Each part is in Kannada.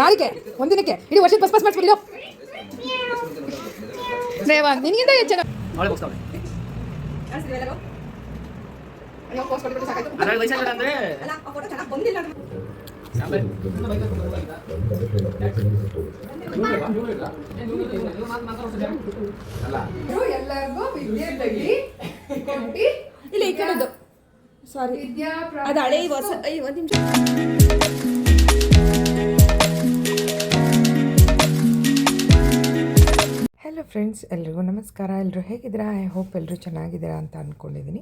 ನಾಳೆಗೆ ಒಂದಿನಕ್ಕೆ. ಇಡೀ ವರ್ಷ ಬಸ್ ಬಸ್ ಮಾಡಿಸ್ಬಿಡಿದು ರೇವಾ ನಿನಗಿಂತ ಹೆಚ್ಚಿನ ಎಲ್ಲರಿಗೂ ಇಲ್ಲ ಈ ಕಡೆದು. ಸಾರಿ ವಿದ್ಯಾ ಅದು ಹಳೆ ಹೊಸ ಒಂದು ನಿಮಿಷ. ಹಲೋ ಫ್ರೆಂಡ್ಸ್, ಎಲ್ರಿಗೂ ನಮಸ್ಕಾರ. ಎಲ್ಲರೂ ಹೇಗಿದ್ದೀರಾ? ಐ ಹೋಪ್ ಎಲ್ಲರೂ ಚೆನ್ನಾಗಿದ್ದೀರಾ ಅಂತ ಅಂದ್ಕೊಂಡಿದ್ದೀನಿ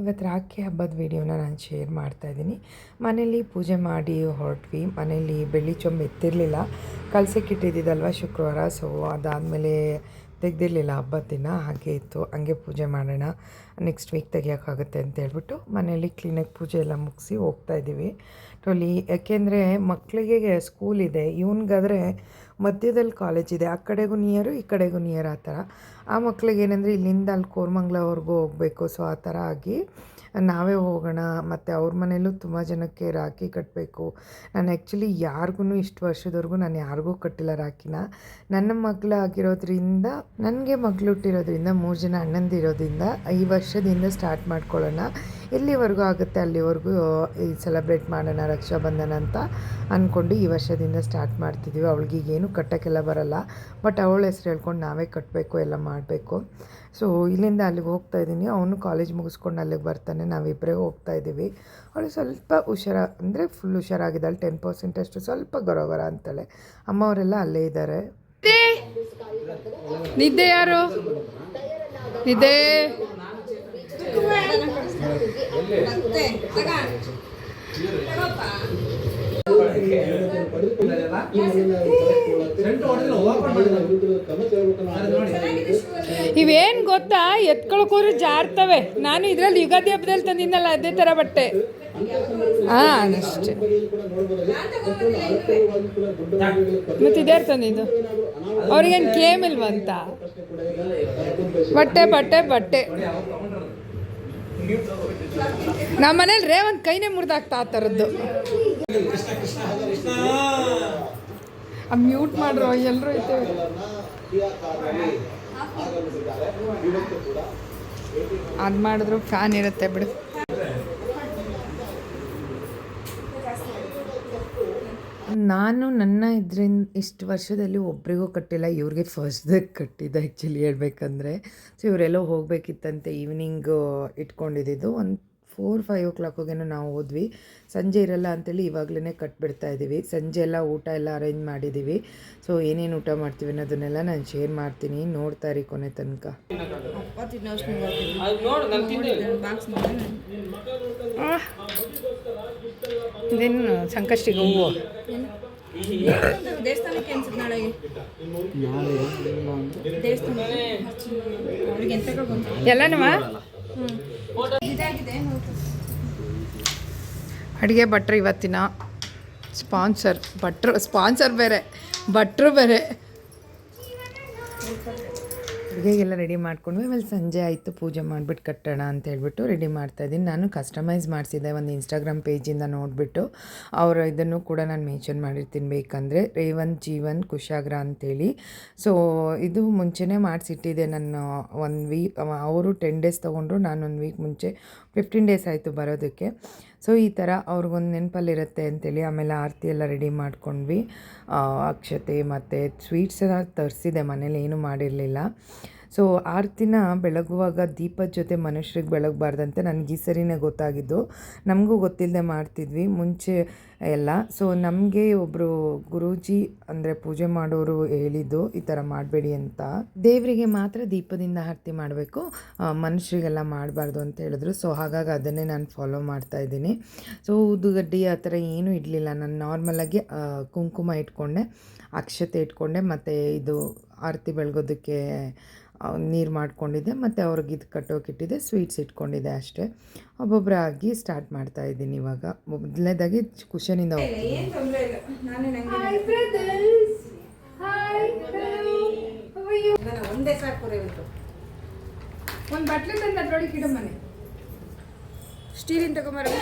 ಇವತ್ತು ರಾಖಿ ಹಬ್ಬದ ವೀಡಿಯೋನ ನಾನು ಶೇರ್ ಮಾಡ್ತಾಯಿದ್ದೀನಿ ಮನೇಲಿ ಪೂಜೆ ಮಾಡಿ ಹೊರಟ್ವಿ. ಮನೇಲಿ ಬೆಳ್ಳಿ ಚೊಂಬು ಎತ್ತಿರಲಿಲ್ಲ. ಕಲಸಕ್ಕೆ ಇಟ್ಟಿದ್ದಿದ್ದಲ್ವ ಶುಕ್ರವಾರ. ಸೊ ಅದಾದಮೇಲೆ ತೆಗ್ದಿರಲಿಲ್ಲ ಹಬ್ಬದ ದಿನ ಹಾಗೆ ಇತ್ತು. ಹಂಗೆ ಪೂಜೆ ಮಾಡೋಣ. ನೆಕ್ಸ್ಟ್ ವೀಕ್ ತೆಗಿಯೋಕ್ಕಾಗುತ್ತೆ ಅಂತ ಹೇಳ್ಬಿಟ್ಟು ಮನೇಲಿ ಕ್ಲೀನಾಗಿ ಪೂಜೆ ಎಲ್ಲ ಮುಗಿಸಿ ಹೋಗ್ತಾ ಇದ್ದೀವಿ. ಟೋಲಿ ಯಾಕೆಂದರೆ ಮಕ್ಕಳಿಗೆ ಸ್ಕೂಲ್ ಇದೆ. ಇವನಿಗಾದರೆ ಮಧ್ಯದಲ್ಲಿ ಕಾಲೇಜ್ ಇದೆ. ಆ ಕಡೆಗೂ ನಿಯರು ಈ ಕಡೆಗೂ ನಿಯರ್ ಆ ಥರ. ಆ ಮಕ್ಳಿಗೆ ಏನಂದರೆ ಇಲ್ಲಿಂದ ಅಲ್ಲಿ ಕೋರ್ಮಂಗ್ಲವರೆಗೂ ಹೋಗಬೇಕು. ಸೊ ಆ ಥರ ಆಗಿ ನಾವೇ ಹೋಗೋಣ. ಮತ್ತು ಅವ್ರ ಮನೇಲೂ ತುಂಬ ಜನಕ್ಕೆ ರಾಖಿ ಕಟ್ಟಬೇಕು ನಾನು ಆ್ಯಕ್ಚುಲಿ ಯಾರಿಗೂ ಇಷ್ಟು ವರ್ಷದವರೆಗೂ ನಾನು ಯಾರಿಗೂ ಕಟ್ಟಿಲ್ಲ ರಾಖಿನ. ನನ್ನ ಮಗಳಾಗಿರೋದ್ರಿಂದ ನನಗೆ ಮಗಳು ಹುಟ್ಟಿರೋದ್ರಿಂದ, ಮೂರು ಜನ ಅಣ್ಣಂದಿರೋದ್ರಿಂದ ಈ ವರ್ಷದಿಂದ ಸ್ಟಾರ್ಟ್ ಮಾಡ್ಕೊಳ್ಳೋಣ. ಎಲ್ಲಿವರೆಗೂ ಆಗುತ್ತೆ ಅಲ್ಲಿವರೆಗೂ ಈ ಸೆಲೆಬ್ರೇಟ್ ಮಾಡೋಣ, ರಕ್ಷಾಬಂಧನ ಅಂತ ಅಂದ್ಕೊಂಡು ಈ ವರ್ಷದಿಂದ ಸ್ಟಾರ್ಟ್ ಮಾಡ್ತಿದ್ದೀವಿ ಅವಳಿಗೆ ಏನು ಕಟ್ಟೋಕ್ಕೆಲ್ಲ ಬರಲ್ಲ ಬಟ್ ಅವಳ ಹೆಸ್ರು ಹೇಳ್ಕೊಂಡು ನಾವೇ ಕಟ್ಟಬೇಕು ಎಲ್ಲ ಮಾಡಬೇಕು. ಸೊ ಇಲ್ಲಿಂದ ಅಲ್ಲಿಗೆ ಹೋಗ್ತಾ ಇದ್ದೀನಿ. ಅವನು ಕಾಲೇಜ್ ಮುಗಿಸ್ಕೊಂಡು ಅಲ್ಲಿಗೆ ಬರ್ತಾನೆ. ನಾವಿಬ್ಬರೇ ಹೋಗ್ತಾ ಇದ್ದೀವಿ. ಅವಳು ಸ್ವಲ್ಪ ಹುಷಾರ, ಅಂದರೆ ಫುಲ್ ಹುಷಾರಾಗಿದ್ದಾಳೆ. ಟೆನ್ ಪರ್ಸೆಂಟ್ ಅಷ್ಟು ಸ್ವಲ್ಪ ಗರಗರ ಅಂತಾಳೆ. ಅಮ್ಮವರೆಲ್ಲ ಅಲ್ಲೇ ಇದ್ದಾರೆ. ನಿದ್ದೆ ಯಾರು? ನಿದ್ದೆ. ಇವೇನ್ ಗೊತ್ತಾ? ಎತ್ಕೊಳಕೋರು ಜಾರ್ತವೆ. ನಾನು ಇದ್ರಲ್ಲಿ ಯುಗಾದಿ ಹಬ್ಬದಲ್ಲಿ ತಂದಿದ್ದಲ್ಲ, ಅದೇ ಥರ ಬಟ್ಟೆ. ಹಾ ಅಷ್ಟೇ. ಮತ್ತೆ ಇದೇ ತಂದಿದ್ದು? ಅವ್ರಿಗೇನು ಕೇಮ್ ಇಲ್ವಂತ? ಬಟ್ಟೆ ಬಟ್ಟೆ ಬಟ್ಟೆ. ನಮ್ಮ ಮನೇಲಿ ರೇವಂತ್ ಕೈನೇ ಮುರಿದಾಗ್ತಾ ಆ ಥರದ್ದು. ಮ್ಯೂಟ್ ಮಾಡ್ರು ಎಲ್ಲರೂ ಇದ್ದೇವೆ. ಅದು ಮಾಡಿದ್ರು ಫ್ಯಾನ್ ಇರುತ್ತೆ ಬಿಡು. ನಾನು ನನ್ನ ಇದರಿಂದ ಇಷ್ಟು ವರ್ಷದಲ್ಲಿ ಒಬ್ರಿಗೂ ಕಟ್ಟಿಲ್ಲ, ಇವ್ರಿಗೆ ಫಸ್ಟ್ದಾಗ ಕಟ್ಟಿದ್ದೆ ಆ್ಯಕ್ಚುಲಿ ಹೇಳ್ಬೇಕಂದ್ರೆ. ಸೊ ಇವರೆಲ್ಲೋ ಹೋಗಬೇಕಿತ್ತಂತೆ ಈವ್ನಿಂಗು ಇಟ್ಕೊಂಡಿದ್ದು. ಒಂದು ಫೋರ್ ಫೈವ್ ಓ ಕ್ಲಾಕಿಗೇನೋ ನಾವು ಹೋದ್ವಿ. ಸಂಜೆ ಇರಲ್ಲ ಅಂತೇಳಿ ಇವಾಗಲೇ ಕಟ್ಬಿಡ್ತಾ ಇದ್ದೀವಿ. ಸಂಜೆ ಎಲ್ಲ ಊಟ ಎಲ್ಲ ಅರೇಂಜ್ ಮಾಡಿದ್ದೀವಿ. ಸೊ ಏನೇನು ಊಟ ಮಾಡ್ತೀವಿ ಅನ್ನೋದನ್ನೆಲ್ಲ ನಾನು ಶೇರ್ ಮಾಡ್ತೀನಿ. ನೋಡ್ತಾ ಇರಿ ಕೊನೆ ತನಕ. ಇದೇನು ಸಂಕಷ್ಟಿಗೆ ಹೂವು? ದೇವಸ್ಥಾನಕ್ಕೆ ಅನ್ಸುತ್ತೆ ನಾಳೆಗೆ? ದೇವಸ್ಥಾನ ಅವ್ರಿಗೆ ಅಡುಗೆ ಭಟ್ರು ಇವತ್ತಿನ ಸ್ಪಾನ್ಸರ್. ಭಟ್ರು ಸ್ಪಾನ್ಸರ್ ಬೇರೆ ಭಟ್ರು ಬೇರೆ. ಅಡುಗೆಗೆಲ್ಲ ರೆಡಿ ಮಾಡ್ಕೊಂಡ್ವಿ ಆಮೇಲೆ ಸಂಜೆ ಆಯಿತು, ಪೂಜೆ ಮಾಡಿಬಿಟ್ಟು ಕಟ್ಟೋಣ ಅಂತ ಹೇಳ್ಬಿಟ್ಟು ರೆಡಿ ಮಾಡ್ತಾಯಿದ್ದೀನಿ ನಾನು ಕಸ್ಟಮೈಸ್ ಮಾಡಿಸಿದ್ದೆ ಒಂದು ಇನ್ಸ್ಟಾಗ್ರಾಮ್ ಪೇಜಿಂದ ನೋಡಿಬಿಟ್ಟು, ಅವರ ಇದನ್ನು ಕೂಡ ನಾನು ಮೆನ್ಷನ್ ಮಾಡಿರ್ತೀನಿ ಬೇಕಂದರೆ, ರೇವನ್, ಜೀವನ್, ಕುಶಾಗ್ರ ಅಂತೇಳಿ. ಸೊ ಇದು ಮುಂಚೆನೇ ಮಾಡಿಸಿಟ್ಟಿದ್ದೆ ನಾನು ಒಂದು ವೀಕ್ ಅವರು ಟೆನ್ ಡೇಸ್ ತೊಗೊಂಡ್ರು, ನಾನು ಒಂದು ವೀಕ್ ಮುಂಚೆ ಫಿಫ್ಟೀನ್ ಡೇಸ್ ಆಯಿತು ಬರೋದಕ್ಕೆ. ಸೊ, ಈ ಥರ ಅವ್ರಿಗೊಂದು ನೆನಪಲ್ಲಿರುತ್ತೆ ಅಂತೇಳಿ ಆಮೇಲೆ ಆರತಿ ಎಲ್ಲ ರೆಡಿ ಮಾಡ್ಕೊಂಡ್ವಿ. ಅಕ್ಷತೆ ಮತ್ತು ಸ್ವೀಟ್ಸ್ ಎಲ್ಲ ತರಿಸಿದೆ ಮನೇಲಿ, ಏನೂ ಮಾಡಿರಲಿಲ್ಲ. ಸೊ ಆರತಿನ ಬೆಳಗುವಾಗ ದೀಪದ ಜೊತೆ ಮನುಷ್ಯರಿಗೆ ಬೆಳಗಬಾರ್ದಂತೆ ನನಗೆ ಈ ಸರಿನೇ ಗೊತ್ತಾಗಿದ್ದು. ನಮಗೂ ಗೊತ್ತಿಲ್ಲದೆ ಮಾಡ್ತಿದ್ವಿ ಮುಂಚೆ ಎಲ್ಲ. ಸೊ ನಮಗೆ ಒಬ್ಬರು ಗುರೂಜಿ ಅಂದರೆ ಪೂಜೆ ಮಾಡೋರು ಹೇಳಿದ್ದು ಈ ಥರ ಮಾಡಬೇಡಿ ಅಂತ. ದೇವರಿಗೆ ಮಾತ್ರ ದೀಪದಿಂದ ಆರತಿ ಮಾಡಬೇಕು. ಮನುಷ್ಯರಿಗೆಲ್ಲ ಮಾಡಬಾರ್ದು ಅಂತ ಹೇಳಿದ್ರು. ಸೊ ಹಾಗಾಗಿ ಅದನ್ನೇ ನಾನು ಫಾಲೋ ಮಾಡ್ತಾ ಇದ್ದೀನಿ. ಸೊ ಉದ್ದುಗಡ್ಡಿ ಆ ಥರ ಏನೂ ಇಡಲಿಲ್ಲ. ನಾನು ನಾರ್ಮಲಾಗಿ ಕುಂಕುಮ ಇಟ್ಕೊಂಡೆ, ಅಕ್ಷತೆ ಇಟ್ಕೊಂಡೆ, ಮತ್ತು ಇದು ಆರತಿ ಬೆಳಗೋದಕ್ಕೆ ನೀರು ಮಾಡ್ಕೊಂಡಿದ್ದೆ ಮತ್ತು ಅವ್ರಿಗೆ ಇದು ಕಟ್ಟೋಕಿಟ್ಟಿದ್ದೆ ಸ್ವೀಟ್ಸ್ ಇಟ್ಕೊಂಡಿದ್ದೆ ಅಷ್ಟೇ. ಒಬ್ಬೊಬ್ಬರಾಗಿ ಸ್ಟಾರ್ಟ್ ಮಾಡ್ತಾ ಇದ್ದೀನಿ ಇವಾಗ. ಮೊದಲನೇದಾಗಿ ಕುಶನಿಂದ ಹೋಗ್ತೀನಿ ಏನು ತೊಂದರೆ ಇಲ್ಲ. ನಾನೇ ನಂಗೆ ನಾನು ಒಂದೇ ಸಾಕು ಒಂದು ಬಟ್ಲೆ ತಂದು ಅದ್ರೊಳಗೆ ಇಡೋ ಮನೆ. ಸ್ಟೀಲಿನ ತಗೊಂಬರ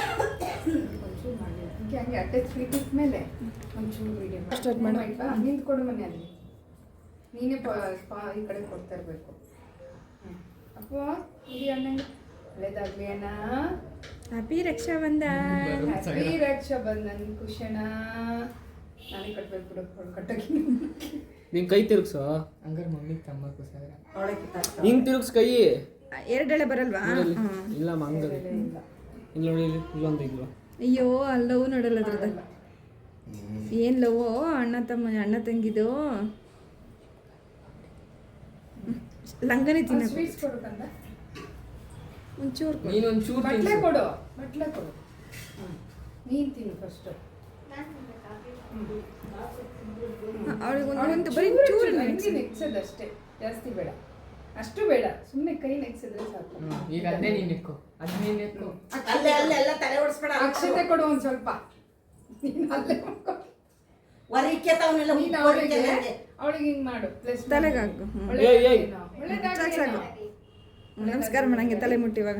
ಹಂಗೆ ಹಂಗೆ ಅಟ್ಟೆ ಸ್ವೀಟ್ ಮೇಲೆ ಒಂಚೂರು ಸ್ಟಾರ್ಟ್ ಮಾಡು. ನಿಂತು ಕೊಡು ಮನೆ ಅಲ್ಲಿ. ನೀನೇ ಪ- ಪಾ- ಈ ಕಡೆ ಕೊಡ್ತಾ ಇರಬೇಕು. ಅಪ್ಪ ಇಲ್ಲಿ ಅಣ್ಣಂಗೆ. ಒಳ್ಳೇದಾಗ್ಲಿ ಅಣ್ಣ. ಹ್ಯಾಪಿ ರಕ್ಷಾ ಬಂಧನ್ ಹ್ಯಾಪಿ ರಕ್ಷಾ ಬಂಧನ್ ಖುಷಣ ನಾನೇ ಕಟ್ಬೇಕು ಬಿಡು ಕಟ್ಟಕ್ಕೆ ಕಟ್ಟೋಕೆ. ನಿನ್ ಕೈ ತಿರುಗ್ಸೋ. ಹಂಗಾರೆ ಮಮ್ಮಿಗೆ ತಮ್ಮ ಸರ್ ಹಿಂಗೆ ತಿರುಗ್ಸ್ ಕೈ. ಎರಡೆಳೆ ಬರಲ್ವಾ. ಇಲ್ಲ ಹಂಗಲ್ಲಿ. ಇಲ್ಲ. ಇಲ್ಲಿ ನೋಡಿ ಇಲ್ಲಿ ಇಲ್ಲೊಂದು ಇಲ್ಲ ಅಯ್ಯೋ ಅಲ್ಲವೂ ನೋಡಲ್ಲ ಅದ್ರದ ಏನ್ ಲವೋ ಅಣ್ಣ ತಮ್ಮ ಅಣ್ಣ ತಂಗಿದು? ಲಂಗನೇ ತಿನ್ನ ಸ್ವೀಟ್ಸ್ ಕೊಡ್ಬೇಕಂತ ಒಂಚೂರು ನೀನು ಒಂಚೂರು ಬಟ್ಲೆ ಕೊಡು ಬಟ್ಲೆ ಕೊಡು. ನೀನು ನೀನ್ ತಿನ್ನು ಫಸ್ಟ್ ಅವಳಿಗೆ ಒಂದು ಒಂದು ಬರೀ ಚೂರು ಹಿಂಗೆ ನೆಗ್ಸೋದಷ್ಟೇ ಜಾಸ್ತಿ ಬೇಡ. ಅಷ್ಟು ಬೇಡ ಸುಮ್ಮನೆ ಕೈ ನೆಗ್ಸಿದ್ರೆ ಸಾಕು. ಈಗ ಅದೇ ನೀನು ಇಟ್ಕೋ ಅದ್ ನೀನು ಇಟ್ಕೋ. ಅಲ್ಲೇ ಅಲ್ಲೇ ಎಲ್ಲ ತಲೆ ಓಡಿಸ್ಬೇಡ. ಅಕ್ಷತೆ ಕೊಡು ಒಂದು ಸ್ವಲ್ಪ. ನೀನ್ ಅಲ್ಲೇ ಮಾಡ್ಕೊ. ವರಿಕೆ ತಾವನ್ನೆಲ್ಲ ನೀನ್ ಅವಳಿಗೆ ಹಿಂಗ್ ಮಾಡು ಪ್ಲಸ್ ತಲೆಗೆ ಹಾಕು ಹ್ಮ್. ಏಯ್, ಏಯ್. ಸಾಕು, ಸಾಕು. ನಮಸ್ಕಾರ ಮಾಡಂಗೆ ತಲೆ ಮುಟ್ಟಿ ಇವಾಗ.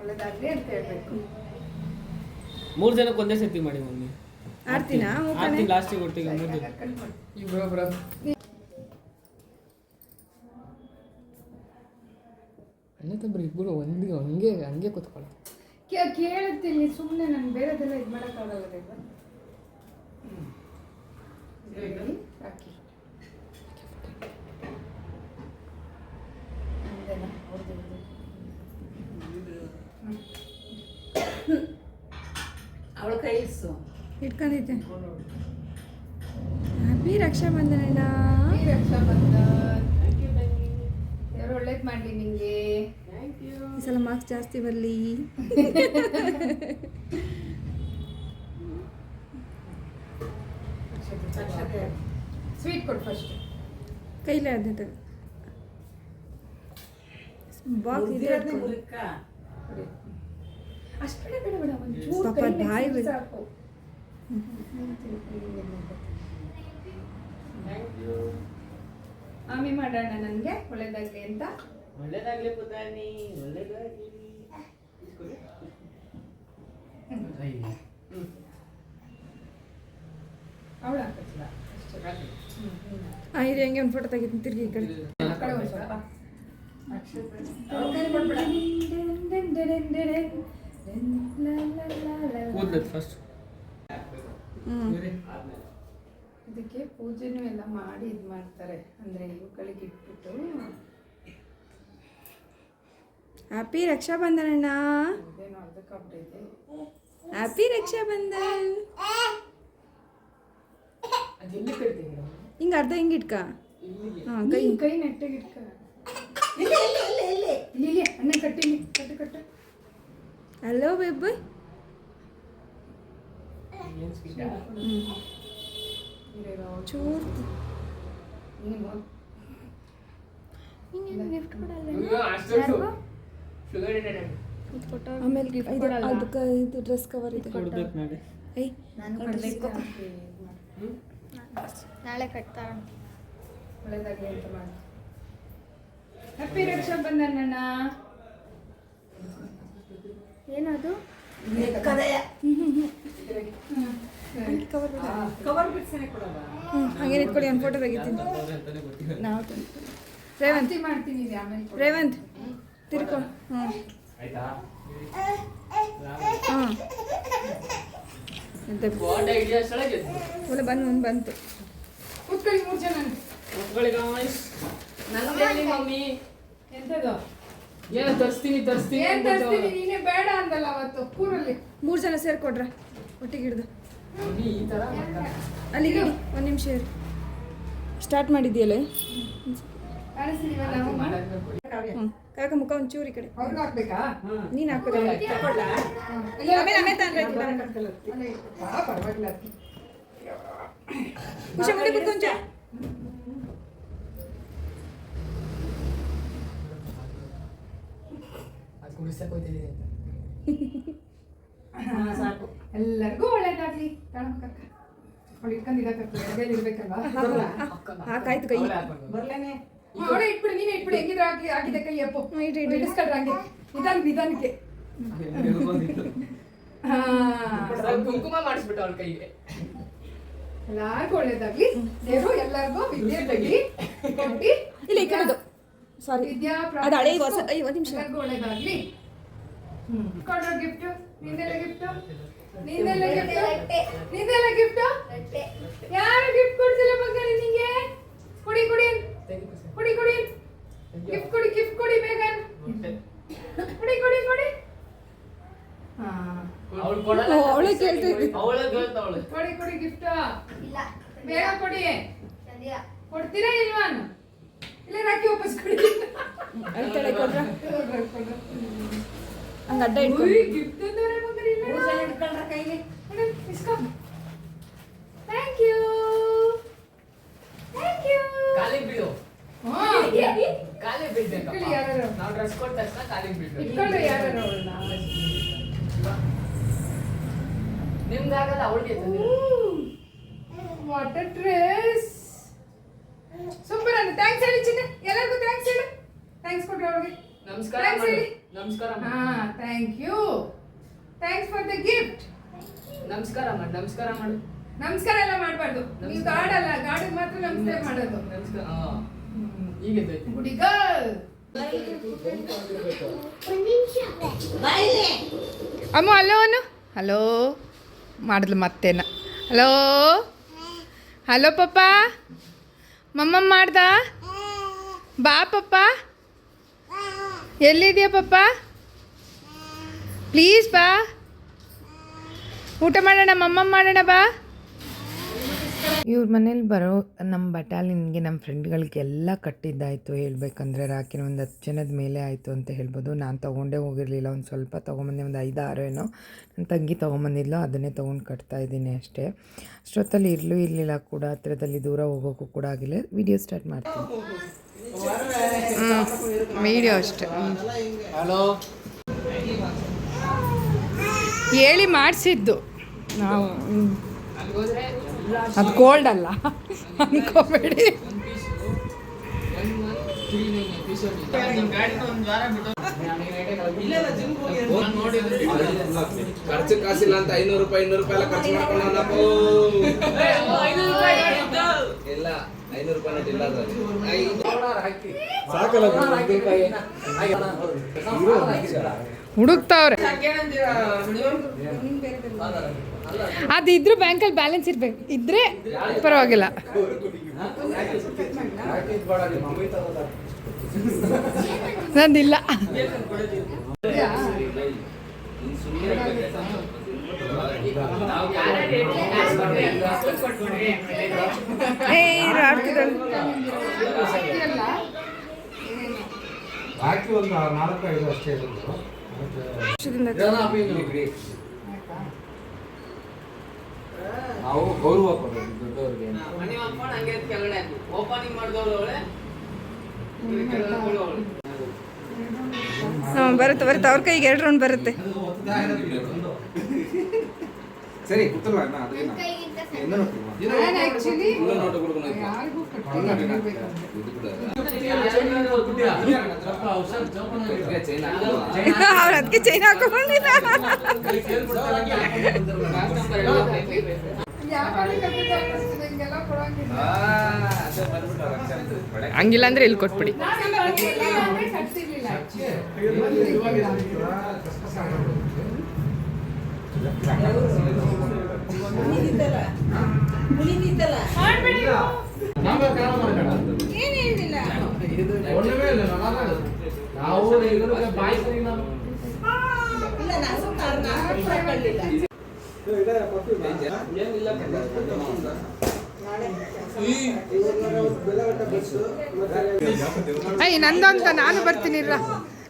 ಒಳ್ಳೇದಾಗ್ಲಿ ಅಂತ ಹೇಳ್ಬೇಕು. ಮೂರ್ ಜನಕ್ಕೆ ಒಂದೇ ಸತಿ ಮಾಡಿ ಮಮ್ಮಿ. ಆಡ್ತೀನಾ ಲಾಸ್ಟಿಗೆ ಒಟ್ಟಿಗೆ ಮೂರು ಜನ. ಅಣ್ಣ ಒಂದಿಗೆ ಹಂಗೆ ಹಂಗೆ ಕೂತ್ಕೊಳ್ಳ ಕೇ- ಕೇಳುತ್ತಿಲ್ಲಿ ಸುಮ್ಮನೆ ನಾನು ಬೇರೆದೆಲ್ಲ ಇದು ಮಾಡೋಕ್ಕಾಗಲ್ಲ ಹಾಕಿ ಇವ್ರ್ದು. ಅವಳ ಕೈ ಇಳಿಸು ಇಟ್ಕೊಂಡಿದ್ದೆ ಹ್ಯಾಪಿ ರಕ್ಷಾ ಬಂಧನ ಅಣ್ಣ ಈ ರಕ್ಷಾ ಬಂಧನ್ ದೇವ್ರು ಒಳ್ಳೇದ್ ಮಾಡಲಿ ನಿಂಗೆ ಈ ಸಲ ಮಾರ್ಕ್ಸ್ ಜಾಸ್ತಿ ಬರಲಿ. ಸ್ವೀಟ್ ಕೊಡು ಫಸ್ಟ್ ಕೈಲೇ ಅದು ತಗ ಬಾಕ್ಸ್ ಇದೆ ಅಷ್ಟು ಬೇಡ ಬೇಡ ಬೇಡ ಒಂಚೂರು ಕೈ ಬಾಯಿ. ಸಾಕು. ಆಮೆ ಮಾಡೋಣ ನನಗೆ? ಒಳ್ಳೇದಾಗ್ಲಿ ಅಂತ? ಒಳ್ಳೇದಾಗಲಿ ಪುತಾನಿ ಒಳ್ಳೇದಾಗ್ಲಿ. ಅವಳು ಹಂಗೆ ಒಂದು ಫೋಟೋ ತೆಗಿತೀನಿ. ತಿರ್ಗಿ ಈ ಕಡೆ. ಇದಕ್ಕೆ ಪೂಜೆನೂ ಎಲ್ಲ ಮಾಡಿ ಇದು ಮಾಡ್ತಾರೆ. ಅಂದ್ರೆ ಇವುಗಳಿಗೆ ಇಟ್ಬಿಟ್ಟು. ಹ್ಯಾಪಿ ರಕ್ಷಾ ಬಂಧನ ಅಣ್ಣ ಹ್ಯಾಪಿ ರಕ್ಷಾ ಬಂಧನ್ ಅದು ಎಲ್ಲಿ ಕಟ್ತೀನಿ ಹಿಂಗೆ ಅರ್ಧ ಹಿಂಗೆ ಇಟ್ಕ. ಹಾಂ ಕೈ ಕೈ. ಕೈ ನೆಟ್ಟಿಗೆ ಇಟ್ಕ. ಇಲ್ಲಿ ಇಲ್ಲಿ ಇಲ್ಲಿ ಇಲ್ಲಿ. ಇಲ್ಲಿ ಇಲ್ಲಿ ಅಣ್ಣ ಕಟ್ಟಿ ಇಲ್ಲಿ. ಕಟ್ಟು ಕಟ್ಟು. ಹಲೋ ಬೇಬ್ ಏನು ಸ್ವೀಟ್ ಇರೋ ಚೂರು ನೀನು ಶುಗರ್ ಇದೆ ಆಮೇಲೆ ಇದು ಅದಕ್ಕೆ ಇದು ಡ್ರೆಸ್ ಕವರ್ ಇದೆ. ಕೊಡ್ಬೇಕು ನಾಳೆ. ಐ ನಾಳೆ ಕಟ್ತಾರ ಒಳ್ಳೇದಾಗ್ಲಿ ಅಂತ ಮಾಡಿ. ಹ್ಯಾಪಿ ರಕ್ಷಾ ಬಂಧನ್ ಅಣ್ಣ ಏನದು ಕದಯ ಕವರ್ ಕವರ್ ಬಿಡ್ಸನೆ ಹ್ಞೂ ಹಾಗೆ ನಿಂತ್ಕೊಳ್ಳಿ ಒಂದು ಫೋಟೋ ತೆಗಿತೀನಿ. ನಾವು ರೇವಂತ್. ಮಾಡ್ತೀನಿ ರೇವಂತ್ ತಿರ್ಕೊ. ಹ್ಞೂ ಆಯ್ತಾ ಹಾಂ ಎಂತ ಫೋಟೋ ಹಿಡಿಯೋಷ್ಟೊಳಗೆ ಒಳ್ಳೆ ಬಂದು ಒಂದು ಬಂತು. ಕೂತ್ಕೊಳ್ಳಿ ಮೂರು ಜನ. Guys mummy. ಎಂತದು? ಏನೋ ತರಿಸ್ತೀನಿ ತರಿಸ್ತೀನಿ ಏನ್ ತರ್ಸ್ತೀನಿ? ನೀನೇ ಬೇಡ ಅಂದಲ್ಲ ಅವತ್ತು ಕೂರಲ್ಲಿ ಮೂರು ಜನ ಸೇರ್ಕೊಡ್ರ ಒಟ್ಟಿಗೆ ಹಿಡ್ದು. ಈ ಥರ ಅಲ್ಲಿಗೆ ಒಂದು ನಿಮಿಷ ಇರು. ಸ್ಟಾರ್ಟ್ ಮಾಡಿದ್ಯಲ್ಲ? ಕಾಕ ಮುಖ ಒಂಚೂರು ಚೂರು ಈ ಕಡೆ. ನೀನ್ ಹಾಕ್ಬೇಕಾ? ನೀನು ಹಾಕೋದ? ಇಲ್ಲ, ಆಮೇಲೆ ಆಮೇಲೆ ತಂದ್ರೆ ಆಯ್ತು, ಅಲ್ಲ, ಬರೋಣ. ಅಲ್ಲ, ಪರವಾಗಿಲ್ಲ ಖುಷಿ ಮುಂದೆ ಕುತ್ಕೊಂಚ ಸಾಕು. ಎಲ್ಲರಿಗೂ ಒಳ್ಳೇದಾಗ್ಲಿ. ತಳಮಕ್ಕ ಅವಳು ಹಾಕಾಯ್ತು ಕೈ. ಬರ್ಲೇನೆ. ಅವಳೇ ಇಟ್ಬಿಡು ನೀನೇ ಇಟ್ಬಿಡು ಹೆಂಗಿದ್ರು ಹಾಕಿ ಹಾಕಿದೆ ಕೈ ಅಪ್ಪು. ಹ್ಞೂ ಇಟ್ಟು ಇಟ್ಟು ಇಡಿಸ್ಕೊಳ್ರಿ ಹಂಗೆ. ನಿಧಾನ ನಿಧಾನಕ್ಕೆ. ಎಲ್ರಿಗೂ ಬಂದಿತ್ತು. ಹಾ. ಸ್ವಲ್ಪ ಕುಂಕುಮ ಮಾಡಿಸ್ಬಿಟ್ಟು ಅವಳ ಕೈಗೆ. ಎಲ್ಲಾರ್ಗು ಒಳ್ಳೇದಾಗ್ಲಿ. ದೇವರು ಎಲ್ಲಾರ್ಗು ವಿದ್ಯೆ ತಗಿ ಕೊಟ್ಟಿ. ಇಲ್ಲ ಈ ಕಡೆದು. ಸಾರಿ ವಿದ್ಯಾ ಅದು ಹಳೆ ಹೊಸ ಐ, ಒಂದ್ ನಿಮಿಷ. ಎಲ್ಲಾರ್ಗು ಒಳ್ಳೇದಾಗ್ಲಿ. ಕೊಡ್ರೋ ಗಿಫ್ಟ್? ನಿಂದೆಲ್ಲ ಗಿಫ್ಟ್? ನಿಂದೆಲ್ಲ ಗಿಫ್ಟ್? ನಿಂದೆಲ್ಲ ಗಿಫ್ಟ್ ಯಾರು ಗಿಫ್ಟ್ ಕೊಡ್ತಿಲ್ಲ ಬಂಗಾರಿ ನಿಂಗೆ ಕೊಡಿ ಕೊಡಿ ಕೊಡಿ ಕೊಡಿ ಗಿಫ್ಟ್ ಕೊಡಿ ಗಿಫ್ಟ್ ಕೊಡಿ ಬೇಗ ಕೊಡಿ ಕೊಡಿ ಕೊಡಿ ಹಾ ಅವಳು ಕೊಡಲ್ಲ ಅವಳೇ ಕೇಳ್ತಾ ಇದ್ದಿ ಅವಳೇ ಕೇಳ್ತಾವಳೆ ಕೊಡಿ ಕೊಡಿ ಗಿಫ್ಟ್ ಇಲ್ಲ ಬೇಗ ಕೊಡಿ ಚಂದಿಯ ಕೊಡ್ತೀರಾ ಇಲ್ವಾನ್ ಇಲ್ಲ ರಾಕಿ ವಾಪಸ್ ಕೊಡಿ ಅಲ್ಲಿ ಕೆಳಗೆ ಕೊಡ್ರ ಹಂಗ ಅಡ್ಡ ಇಟ್ಕೊ ಗಿಫ್ಟ್ ಅಂದವ್ರೆ ಬಂಗಾರಿ ಇಲ್ಲ ಕೂಸಲ್ಲಿ ಹಿಡ್ಕೊಂಡ್ರ ಕೈಗೆ Madam, isko. Thank you. Thank you. ಕಾಲಿಗೆ ಬೀಳು ಹಾ. ಕಾಲಿಗೆ ಬೀಳ್ಬೇಕಪ್ಪ ಇಟ್ಕೊಳ್ಳಿ ಯಾರಾರು. ನಾವು ಡ್ರೆಸ್ ಕೊಟ್ಟ ತಕ್ಷಣ ಕಾಲಿಗೆ ಇಟ್ಕೊಂಡ್ರೆ ಯಾರು? ನಿಮ್ಗಾಗಲ್ಲ ಅವಳಿಗೆ ವಾಟರ್ ಡ್ರೆಸ್ ಸೂಪರ್ ಅಣ್ಣ ಥ್ಯಾಂಕ್ಸ್ ಹೇಳಿ ಚಿನ್ನ. ಎಲ್ಲರಿಗೂ ಥ್ಯಾಂಕ್ಸ್ ಹೇಳು. ಥ್ಯಾಂಕ್ಸ್ ಕೊಡ್ರಿ ಅವ್ರಿಗೆ. ನಮಸ್ಕಾರ ಹೇಳಿ. ನಮಸ್ಕಾರ ಹಾಂ thank you thanks for the gift ನಮಸ್ಕಾರ ಮಾಡಿ. ನಮಸ್ಕಾರ ಮಾಡು. ನಮಸ್ಕಾರ ಎಲ್ಲ ಮಾಡಬಾರ್ದು. ನೀವು ಗಾಡ್ ಅಲ್ಲ ಮಾತ್ರ ನಮಸ್ಕಾರ. ಮಾಡೋದು. ನಮಸ್ಕಾರ. ಹಾ ಈಗ ಅಮ್ಮ, ಹಲೋ ಅನು. ಹಲೋ. ಮಾಡಿದ್ಲು ಮತ್ತೇನ ಹಲೋ. ಹಲೋ ಪಪ್ಪ. ಮಮ್ಮ ಮಾಡ್ದ? ಬಾ ಪಪ್ಪ. ಎಲ್ಲಿದೆಯಾ ಪಪ್ಪ? ಪ್ಲೀಸ್ ಬಾ. ಊಟ ಮಾಡೋಣ ಮಮ್ಮ ಮಾಡೋಣ ಬಾ. ಇವ್ರ ಮನೇಲಿ ಬರೋ ನಮ್ಮ ಬಟಾಲಿನ್ಗೆ ನಮ್ಮ ಫ್ರೆಂಡ್ಗಳಿಗೆಲ್ಲ ಕಟ್ಟಿದ್ದಾಯಿತು. ಹೇಳ್ಬೇಕಂದ್ರೆ ರಾಕಿನ ಒಂದು ಹತ್ತು ಜನದ ಮೇಲೆ ಆಯಿತು ಅಂತ ಹೇಳ್ಬೋದು. ನಾನು ತೊಗೊಂಡೇ ಹೋಗಿರಲಿಲ್ಲ. ಒಂದು ಸ್ವಲ್ಪ ತೊಗೊಂಬಂದೆ ಒಂದು ಐದು ಆರು ಏನೋ ನನ್ನ ತಂಗಿ ತೊಗೊಂಬಂದಿದ್ಲು. ಅದನ್ನೇ ತೊಗೊಂಡು ಕಟ್ತಾ ಇದ್ದೀನಿ ಅಷ್ಟೇ. ಅಷ್ಟೊತ್ತಲ್ಲಿ ಇರಲೂ ಇರಲಿಲ್ಲ ಕೂಡ. ಹತ್ರದಲ್ಲಿ ದೂರ ಹೋಗೋಕ್ಕೂ ಕೂಡ ಆಗಿಲ್ಲ. ವಿಡಿಯೋ ಸ್ಟಾರ್ಟ್ ಮಾಡ್ತೀನಿ. ವಿಡಿಯೋ ಅಷ್ಟೇ. ಹಲೋ. ಹೇಳಿ ಮಾಡಿಸಿದ್ದು. ನಾವು ಅದು ಕೋಲ್ಡ್ ಅಲ್ಲ. ಅನ್ಕೋಬೇಡಿ. ಖರ್ಚು ಕಾಸಿಲ್ಲ ಅಂತ ಐನೂರು ರೂಪಾಯಿ ಇನ್ನೂರು ರೂಪಾಯಿ ಎಲ್ಲ ಖರ್ಚು ಮಾಡ್ಕೊಂಡಪ್ಪ ಇಲ್ಲ ಐನೂರು ರೂಪಾಯಿ ನೋಟ್ ಇಲ್ಲ ಹುಡುಕ್ತಾವ್ರೆ. ಅದು ಇದ್ರೂ ಬ್ಯಾಂಕಲ್ಲಿ ಬ್ಯಾಲೆನ್ಸ್ ಇರಬೇಕು. ಇದ್ರೆ ಪರವಾಗಿಲ್ಲ. ನಂದಿಲ್ಲ. ಏ ನಾವು ಗೌರವ ಕೊಡೋದು ದೊಡ್ಡವ್ರಿಗೆ ಹಂಗೆ ಕೆಳಗಡೆ ಓಪನಿಂಗ್ ಅವಳೆ ಹಾಂ ಬರುತ್ತೆ ಬರುತ್ತೆ. ಅವ್ರ ಕೈಗೆ ಎರಡು ರೌಂಡ್ ಬರುತ್ತೆ. ಸರಿ ಗೊತ್ತಲ್ಲ ಅಣ್ಣ ಅದೇನ. ಎಲ್ಲ. ಅವ್ರು ಅದಕ್ಕೆ ಚೈನ್ ಹಾಕೊಂಡಿಲ್ಲ ಹಿಂಗೆಲ್ಲ ಅಂದ್ರೆ ಇಲ್ಲಿ ಕೊಟ್ಬಿಡಿ. ನಾವು ಅಯ್ಯ ನಂದಂತ ಅಂತ ನಾನು ಬರ್ತೀನಿ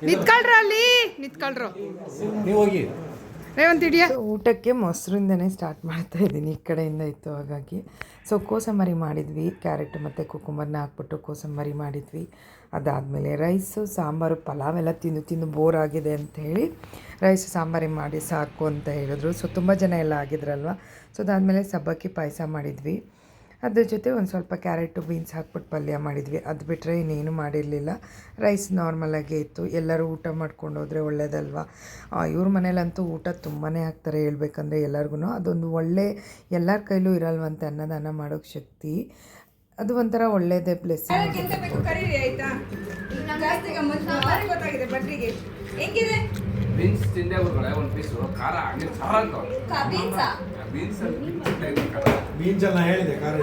ನಿತ್ಕೊಳ್ರ ಅಲ್ಲಿ? ನಿತ್ಕೊಳ್ರು. ನೀವು ಹೋಗಿ. ರೇವಂತ್ ಹಿಡಿಯ ಸೊ ಊಟಕ್ಕೆ ಮೊಸರಿಂದನೇ ಸ್ಟಾರ್ಟ್ ಮಾಡ್ತಾ ಇದ್ದೀನಿ ಈ ಕಡೆಯಿಂದ ಇತ್ತು ಹಾಗಾಗಿ. ಸೊ ಕೋಸಂಬರಿ ಮಾಡಿದ್ವಿ ಕ್ಯಾರೆಟ್ ಮತ್ತು ಕುಕುಂಬರ್ನ ಹಾಕ್ಬಿಟ್ಟು ಕೋಸಂಬರಿ ಮಾಡಿದ್ವಿ. ಅದಾದಮೇಲೆ ರೈಸು, ಸಾಂಬಾರು, ಪಲಾವ್ ಎಲ್ಲ ತಿಂದು ತಿಂದು ಬೋರ್ ಆಗಿದೆ ಅಂತ ಹೇಳಿ ರೈಸ್, ಸಾಂಬಾರಿ ಮಾಡಿ ಸಾಕು ಅಂತ ಹೇಳಿದ್ರು. ಸೊ ತುಂಬ ಜನ ಎಲ್ಲ ಆಗಿದ್ರಲ್ವ? ಸೊ ಅದಾದಮೇಲೆ ಸಬ್ಬಕ್ಕಿ ಪಾಯಸ ಮಾಡಿದ್ವಿ. ಅದ್ರ ಜೊತೆ ಒಂದು ಸ್ವಲ್ಪ ಕ್ಯಾರೆಟು, ಬೀನ್ಸ್ ಹಾಕ್ಬಿಟ್ಟು ಪಲ್ಯ ಮಾಡಿದ್ವಿ. ಅದು ಬಿಟ್ಟರೆ ಇನ್ನೇನು ಮಾಡಿರಲಿಲ್ಲ. ರೈಸ್ ನಾರ್ಮಲಾಗೇ ಇತ್ತು. ಎಲ್ಲರೂ ಊಟ ಮಾಡ್ಕೊಂಡು ಹೋದರೆ ಒಳ್ಳೇದಲ್ವ? ಇವ್ರ ಮನೇಲಂತೂ ಊಟ ತುಂಬಾ ಹಾಕ್ತಾರೆ ಹೇಳ್ಬೇಕಂದ್ರೆ ಎಲ್ಲರಿಗೂ ಅದೊಂದು ಒಳ್ಳೆ, ಎಲ್ಲರ ಕೈಲೂ ಇರಲ್ವಂತೆ ಅನ್ನದಾನ ಮಾಡೋಕ್ಕೆ ಶಕ್ತಿ. ಅದು ಒಂಥರ ಒಳ್ಳೇದೇ ಪ್ಲೇಸ್ ಬೀನ್ಸ್ ಎಲ್ಲ ಹೇಳಿದೆ ಖಾರ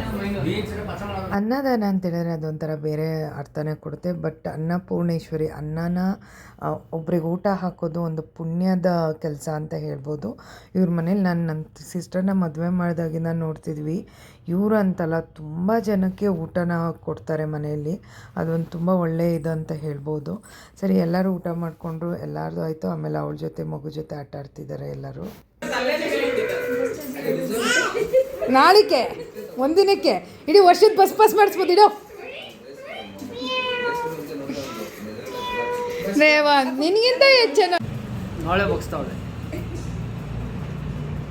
ಅನ್ನದಾನ ಅಂತ ಹೇಳಿದ್ರೆ ಅದೊಂಥರ ಬೇರೆ ಅರ್ಥನೇ ಕೊಡುತ್ತೆ. ಬಟ್ ಅನ್ನಪೂರ್ಣೇಶ್ವರಿ ಅನ್ನನ ಒಬ್ರಿಗೆ ಊಟ ಹಾಕೋದು ಒಂದು ಪುಣ್ಯದ ಕೆಲಸ ಅಂತ ಹೇಳ್ಬೋದು. ಇವ್ರ ಮನೇಲಿ ನಾನು ನನ್ನ ಸಿಸ್ಟರ್ನ ಮದುವೆ ಮಾಡಿದಾಗಿಂದ ನೋಡ್ತಿದ್ವಿ. ಇವರು ಅಂತಲ್ಲ ತುಂಬ ಜನಕ್ಕೆ ಊಟನ ಕೊಡ್ತಾರೆ ಮನೆಯಲ್ಲಿ. ಅದೊಂದು ತುಂಬ ಒಳ್ಳೆಯ ಇದು ಅಂತ ಹೇಳ್ಬೋದು. ಸರಿ ಎಲ್ಲರೂ ಊಟ ಮಾಡಿಕೊಂಡ್ರು ಎಲ್ಲರದು ಆಯಿತು. ಆಮೇಲೆ ಅವಳ ಜೊತೆ ಮಗು ಜೊತೆ ಆಟ ಆಡ್ತಿದ್ದಾರೆ ಎಲ್ಲರೂ. ನಾಳಿಕೆ. ಒಂದಿನಕ್ಕೆ. ಇಡೀ ವರ್ಷದ ಬಸ್ ಪಾಸ್ ಮಾಡಿಸ್ಬೋದು ಇಡೋ. ರೇವಾ ನಿನಗಿಂತ ಹೆಚ್ಚೇನ? ನಾಳೆ ಬಗ್ಸ್ತಾವಳೆ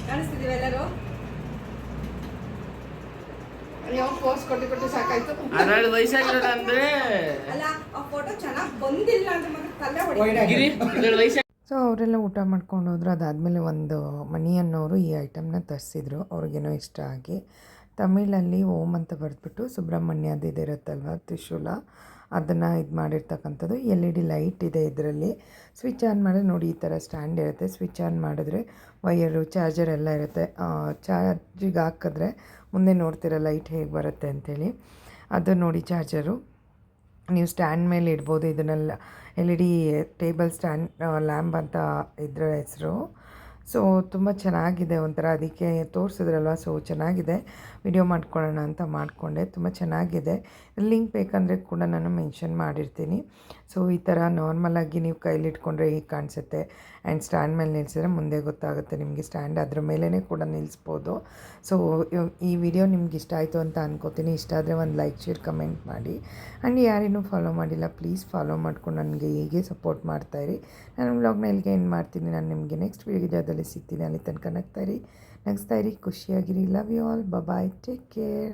ಕಾಣಿಸ್ತಿದೀವಿ ಎಲ್ಲರೂ? ಅಯ್ಯೋ ಪೋಸ್ಟ್ ಕೊಟ್ಟು ಕೊಟ್ಟು ಸಾಕಾಯ್ತು. ಅದ್ರಲ್ಲಿ ವಯಸ್ಸಾಗಿರೋದಂದ್ರೆ ಅಲ್ಲ ಆ ಫೋಟೋ ಚೆನ್ನಾಗಿ ಬಂದಿಲ್ಲ ಅಂದ್ರೆ ಮತ್ತೆ ತಲೆ ಹೊಡಿ ಗಿರಿ ವಯಸ್ಸಾಗಿ ಸೊ ಅವರೆಲ್ಲ ಊಟ ಮಾಡ್ಕೊಂಡು ಹೋದ್ರು. ಅದಾದಮೇಲೆ ಒಂದು ಮನಿ ಅನ್ನೋರು ಈ ಐಟಮ್ನ ತರಿಸಿದ್ರು. ಅವ್ರಿಗೇನೋ ಇಷ್ಟ ಆಗಿ. ತಮಿಳಲ್ಲಿ ಓಮ್ ಅಂತ ಬರೆದ್ಬಿಟ್ಟು ಸುಬ್ರಹ್ಮಣ್ಯದ ಇದಿರುತ್ತಲ್ವ ತ್ರಿಶೂಲ. ಅದನ್ನು ಇದು ಮಾಡಿರ್ತಕ್ಕಂಥದ್ದು ಎಲ್ ಇ ಡಿ ಲೈಟ್ ಇದೆ ಇದರಲ್ಲಿ. ಸ್ವಿಚ್ ಆನ್ ಮಾಡಿದ್ರೆ ನೋಡಿ ಈ ಥರ ಸ್ಟ್ಯಾಂಡ್ ಇರುತ್ತೆ. ಸ್ವಿಚ್ ಆನ್ ಮಾಡಿದ್ರೆ ವೈಯರು ಚಾರ್ಜರ್ ಎಲ್ಲ ಇರುತ್ತೆ. ಚಾರ್ಜಿಗೆ ಹಾಕಿದ್ರೆ ಮುಂದೆ ನೋಡ್ತೀರ ಲೈಟ್ ಹೇಗೆ ಬರುತ್ತೆ ಅಂಥೇಳಿ. ಅದು ನೋಡಿ ಚಾರ್ಜರು. ನೀವು ಸ್ಟ್ಯಾಂಡ್ ಮೇಲೆ ಇಡ್ಬೋದು. ಇದನ್ನೆಲ್ಲ L E D table stand lamp ಅಂತ ಇದರ ಹೆಸರು. ಸೊ, ತುಂಬ ಚೆನ್ನಾಗಿದೆ ಒಂಥರ. ಅದಕ್ಕೆ ತೋರಿಸಿದ್ರಲ್ವ? ಸೊ, ಚೆನ್ನಾಗಿದೆ. ವಿಡಿಯೋ ಮಾಡ್ಕೊಳ್ಳೋಣ ಅಂತ ಮಾಡಿಕೊಂಡೆ. ತುಂಬ ಚೆನ್ನಾಗಿದೆ. ಲಿಂಕ್ ಬೇಕಂದರೆ ಕೂಡ ನಾನು ಮೆನ್ಷನ್ ಮಾಡಿರ್ತೀನಿ. ಸೊ, ಈ ಥರ ನಾರ್ಮಲಾಗಿ ನೀವು ಕೈಲಿಟ್ಕೊಂಡ್ರೆ ಹೀಗೆ ಕಾಣಿಸುತ್ತೆ? ಆ್ಯಂಡ್ ಸ್ಟ್ಯಾಂಡ್ ಮೇಲೆ ನಿಲ್ಲಿಸಿದ್ರೆ ಮುಂದೆ ಗೊತ್ತಾಗುತ್ತೆ ನಿಮಗೆ ಸ್ಟ್ಯಾಂಡ್ ಅದ್ರ ಮೇಲೇ ಕೂಡ ನಿಲ್ಲಿಸ್ಬೋದು ಸೊ ಈ ವಿಡಿಯೋ ನಿಮ್ಗೆ ಇಷ್ಟ ಆಯಿತು ಅಂತ ಅನ್ಕೋತೀನಿ. ಇಷ್ಟ ಆದರೆ ಒಂದು ಲೈಕ್, ಶೇರ್, ಕಮೆಂಟ್ ಮಾಡಿ. ಆ್ಯಂಡ್ ಯಾರೇನೂ ಫಾಲೋ ಮಾಡಿಲ್ಲ, ಪ್ಲೀಸ್ ಫಾಲೋ ಮಾಡ್ಕೊಂಡು ನನಗೆ ಹೀಗೆ ಸಪೋರ್ಟ್ ಮಾಡ್ತಾಯಿರಿ ನಾನು ವ್ಲಾಗ್ನ ಇಲ್ಲಿಗೆ ಏನು ಮಾಡ್ತೀನಿ. ನಾನು ನಿಮಗೆ ನೆಕ್ಸ್ಟ್ ವಿಡಿಯೋದಲ್ಲಿ ಸಿಗ್ತೀನಿ. ಅಲ್ಲಿ ತನಕ ನಗ್ತಾಯಿರಿ ನಗಿಸ್ತಾ ಇರಿ. ಖುಷಿಯಾಗಿರಿ. Love you all bye take care